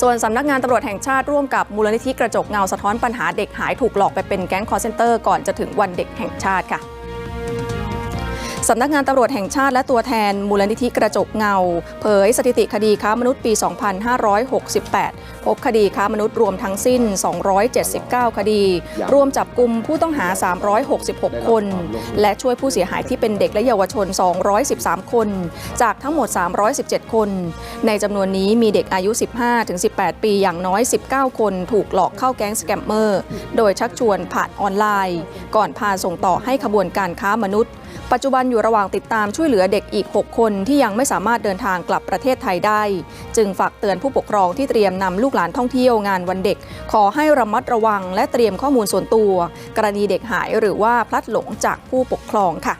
ส่วนสำนักงานตำรวจแห่งชาติร่วมกับมูลนิธิกระจกเงาสะท้อนปัญหาเด็กหายถูกหลอกไปเป็นแก๊งคอร์เซนเตอร์ก่อนจะถึงวันเด็กแห่งชาติค่ะ สำนักงานตำรวจแห่งชาติและตัวแทนมูลนิธิกระจกเงา เผยสถิติคดีค้ามนุษย์ปี 2568 พบคดีค้ามนุษย์รวมทั้งสิ้น 279 คดี รวมจับกลุ่มผู้ต้องหา 366 คน และช่วยผู้เสียหายที่เป็นเด็กและเยาวชน 213 คน จากทั้งหมด 317 คน ในจำนวนนี้มีเด็กอายุ 15-18 ปีอย่างน้อย 19 คนถูกหลอกเข้าแก๊งสแกมเมอร์ โดยชักชวนผ่านออนไลน์ ก่อนพาส่งต่อให้ขบวนการค้ามนุษย์ ปัจจุบันอยู่ระหว่างติดตามช่วยเหลือเด็กอีก 6 คนที่ยังไม่สามารถเดินทางกลับประเทศไทยได้ จึงฝากเตือนผู้ปกครองที่เตรียมนำลูกหลานท่องเที่ยวงานวันเด็ก ขอให้ระมัดระวังและเตรียมข้อมูลส่วนตัว กรณีเด็กหายหรือว่าพลัดหลงจากผู้ปกครองค่ะ